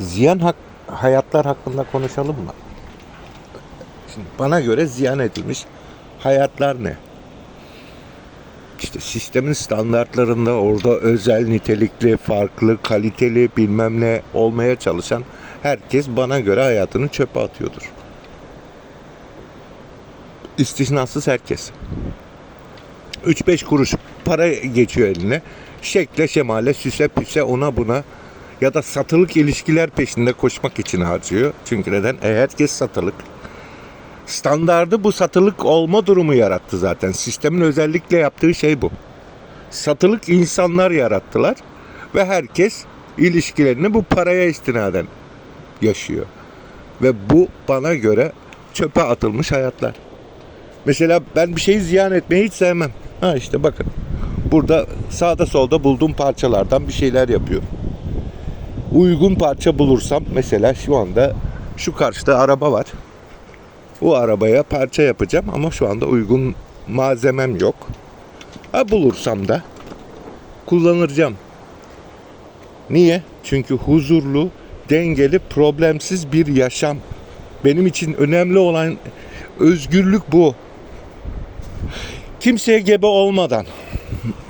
ziyan hak, hayatlar hakkında konuşalım mı? Şimdi bana göre ziyan edilmiş hayatlar ne? İşte sistemin standartlarında orada özel, nitelikli, farklı, kaliteli bilmem ne olmaya çalışan herkes bana göre hayatını çöpe atıyordur. İstisnasız herkes. 3-5 kuruş para geçiyor eline. Şekle şemale süse püse ona buna ya da satılık ilişkiler peşinde koşmak için harcıyor. Çünkü neden? E herkes satılık. Standardı bu satılık olma durumu yarattı zaten. Sistemin özellikle yaptığı şey bu. Satılık insanlar yarattılar ve herkes ilişkilerini bu paraya istinaden yaşıyor. Ve bu bana göre çöpe atılmış hayatlar. Mesela ben bir şeyi ziyan etmeyi hiç sevmem. Ha işte bakın. Burada sağda solda bulduğum parçalardan bir şeyler yapıyorum. Uygun parça bulursam mesela şu anda şu karşıda araba var. Bu arabaya parça yapacağım ama şu anda uygun malzemem yok. Ha bulursam da kullanacağım. Niye? Çünkü huzurlu, dengeli, problemsiz bir yaşam. Benim için önemli olan özgürlük bu. Kimseye gebe olmadan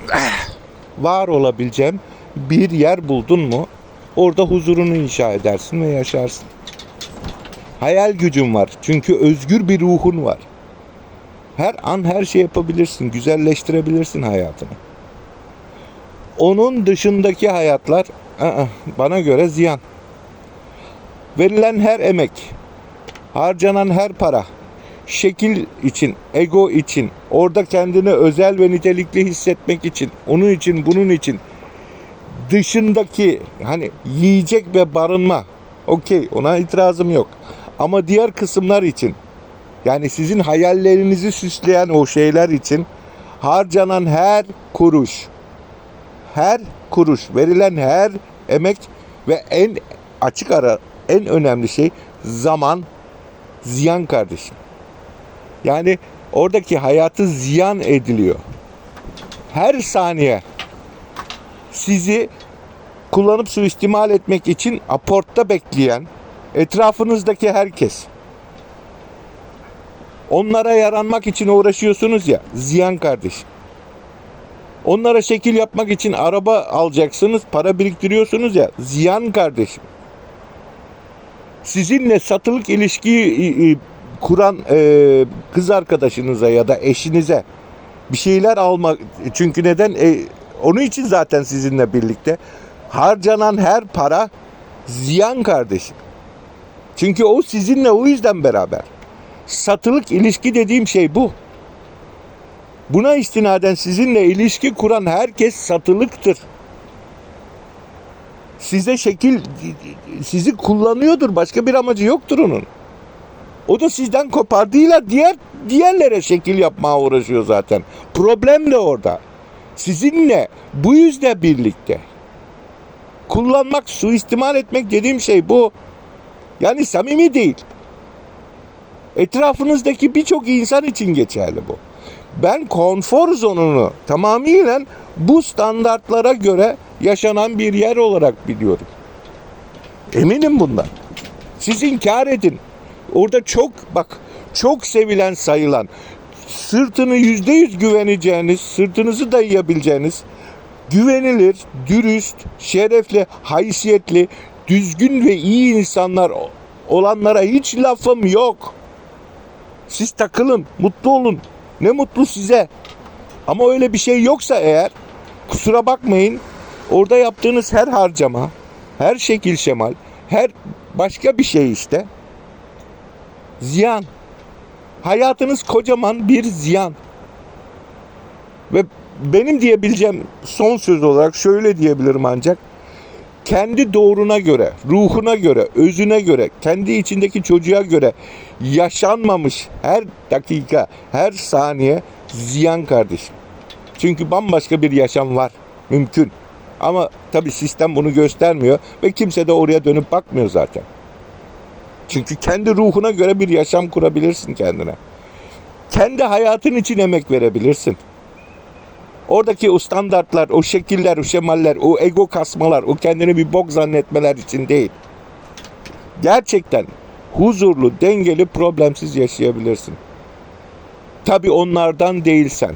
var olabileceğim bir yer buldun mu orada huzurunu inşa edersin ve yaşarsın. Hayal gücün var. Çünkü özgür bir ruhun var. Her an her şey yapabilirsin. Güzelleştirebilirsin hayatını. Onun dışındaki hayatlar ı-ı, bana göre ziyan. Verilen her emek, harcanan her para, şekil için, ego için, orada kendini özel ve nitelikli hissetmek için, onun için, bunun için dışındaki hani yiyecek ve barınma okey ona itirazım yok. Ama diğer kısımlar için yani sizin hayallerinizi süsleyen o şeyler için harcanan her kuruş her kuruş verilen her emek ve en açık ara en önemli şey zaman ziyan kardeşim. Yani oradaki hayatı ziyan ediliyor. Her saniye sizi kullanıp suistimal etmek için aportta bekleyen etrafınızdaki herkes. Onlara yaranmak için uğraşıyorsunuz ya, ziyan kardeşim. Onlara şekil yapmak için araba alacaksınız, para biriktiriyorsunuz ya, ziyan kardeşim. Sizinle satılık ilişkiyi kuran e, kız arkadaşınıza ya da eşinize bir şeyler almak çünkü neden e, onun için zaten sizinle birlikte harcanan her para ziyan kardeşim. Çünkü o sizinle o yüzden beraber. Satılık ilişki dediğim şey bu. Buna istinaden sizinle ilişki kuran herkes satılıktır. Size şekil sizi kullanıyordur. Başka bir amacı yoktur onun. O da sizden kopardığıyla diğer diğerlere şekil yapmaya uğraşıyor zaten. Problem de orada. Sizinle bu yüzden birlikte. Kullanmak, suistimal etmek dediğim şey bu. Yani samimi değil. Etrafınızdaki birçok insan için geçerli bu. Ben konfor zonunu tamamıyla bu standartlara göre yaşanan bir yer olarak biliyorum. Eminim bundan. Siz inkar edin. Orada çok bak çok sevilen sayılan sırtını yüzde yüz güveneceğiniz, sırtınızı dayayabileceğiniz güvenilir, dürüst, şerefli, haysiyetli, düzgün ve iyi insanlar olanlara hiç lafım yok. Siz takılın, mutlu olun. Ne mutlu size. Ama öyle bir şey yoksa eğer kusura bakmayın orada yaptığınız her harcama, her şekil şemal, her başka bir şey işte ziyan. Hayatınız kocaman bir ziyan. Ve benim diyebileceğim son söz olarak şöyle diyebilirim ancak kendi doğruna göre, ruhuna göre, özüne göre, kendi içindeki çocuğa göre yaşanmamış her dakika, her saniye ziyan kardeşim. Çünkü bambaşka bir yaşam var. Mümkün. Ama tabii sistem bunu göstermiyor ve kimse de oraya dönüp bakmıyor zaten. Çünkü kendi ruhuna göre bir yaşam kurabilirsin kendine. Kendi hayatın için emek verebilirsin. Oradaki o standartlar, o şekiller, o şemaller, o ego kasmalar, o kendini bir bok zannetmeler için değil. gerçekten huzurlu, dengeli, problemsiz yaşayabilirsin. Tabii onlardan değilsen.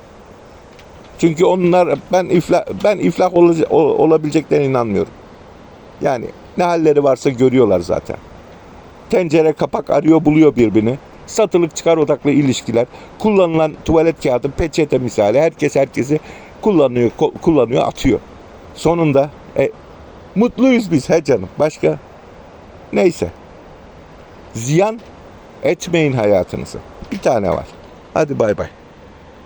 Çünkü onlar ben iflah ben iflah olabileceklerine inanmıyorum. Yani ne halleri varsa görüyorlar zaten. Tencere kapak arıyor buluyor birbirini. Satılık çıkar odaklı ilişkiler. Kullanılan tuvalet kağıdı peçete misali herkes herkesi kullanıyor kullanıyor atıyor. Sonunda e, mutluyuz biz he canım. Başka neyse. Ziyan etmeyin hayatınızı. Bir tane var. Hadi bay bay.